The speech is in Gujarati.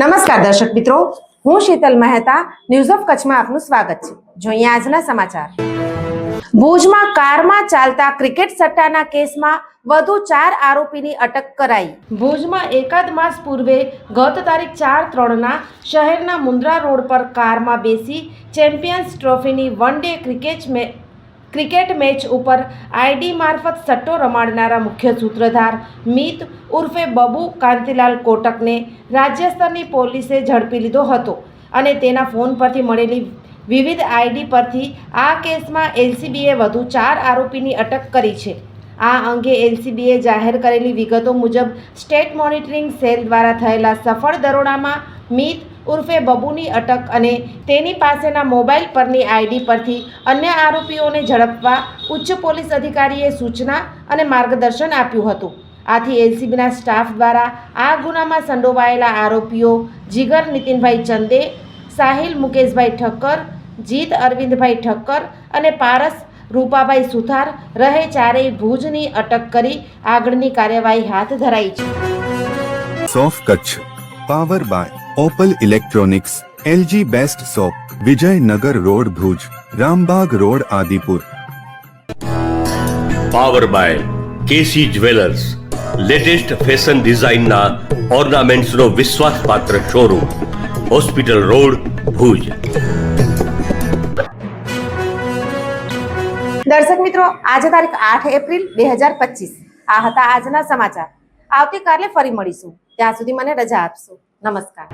નમસ્કાર દર્શક મિત્રો, હું શીતલ મહેતા ન્યૂઝ ઓફ કચ્છમાં આપનું સ્વાગત છે. જોઈએ આજના સમાચાર. ભુજમાં કારમાં ચાલતા ક્રિકેટ સટ્ટાના કેસમાં વધુ ચાર આરોપીની અટક કરાઈ. ભુજમાં એકાદ માસ પૂર્વે ગત તારીખ ચાર ત્રણના શહેરના મુન્દ્રા રોડ પર કારમાં બેસી champions ટ્રોફીની one day cricket cricket match ઉપર આઈડી મારફત સટ્ટો રમાડનારા મુખ્ય સૂત્રધાર મિત ઉર્ફે બબુ કાંતિલાલ કોટકને રાજ્ય સ્તરની પોલીસે ઝડપી લીધો હતો અને તેના ફોન પરથી મળેલી વિવિધ આઈડી પરથી આ કેસમાં એલસીબીએ વધુ ચાર આરોપીની અટક કરી છે. આ અંગે એલસીબીએ જાહેર કરેલી વિગતો મુજબ સ્ટેટ મોનિટરિંગ સેલ દ્વારા થયેલા સફળ દરોડામાં મિત ઉર્ફે બબુની અટક અને તેની પાસેના મોબાઈલ પરની આઈડી પરથી અન્ય આરોપીઓને ઝડપવા ઉચ્ચ પોલીસ અધિકારીએ સૂચના અને માર્ગદર્શન આપ્યું હતું. આથી એલસીબીના સ્ટાફ દ્વારા આ ગુનામાં સંડોવાયેલા આરોપીઓ જીગર નીતિનભાઈ ચંદે, સાહિલ મુકેશભાઈ ઠક્કર, જીત અરવિંદભાઈ ઠક્કર અને પારસ રૂપાભાઈ સુથાર રહે ચારેય ભુજની અટક કરી આગળની કાર્યવાહી હાથ ધરાઈ છે. સોફ Kutch, power by Opal electronics LG best shop Vijaynagar road Bhuj Rambag road Adipur power by KC jewellers latest fashion ડિઝાઇનના ઓર્નામેન્ટ્સનો વિશ્વાસપાત્ર શોરૂમ હોસ્પિટલ રોડ ભુજ દર્શક મિત્રો આજે તારીખ આઠ એપ્રિલ બે હજાર પચીસ. આ હતા આજના સમાચાર. આવતીકાલે ફરી મળીશું. ત્યાં સુધી મને રજા આપશો. નમસ્કાર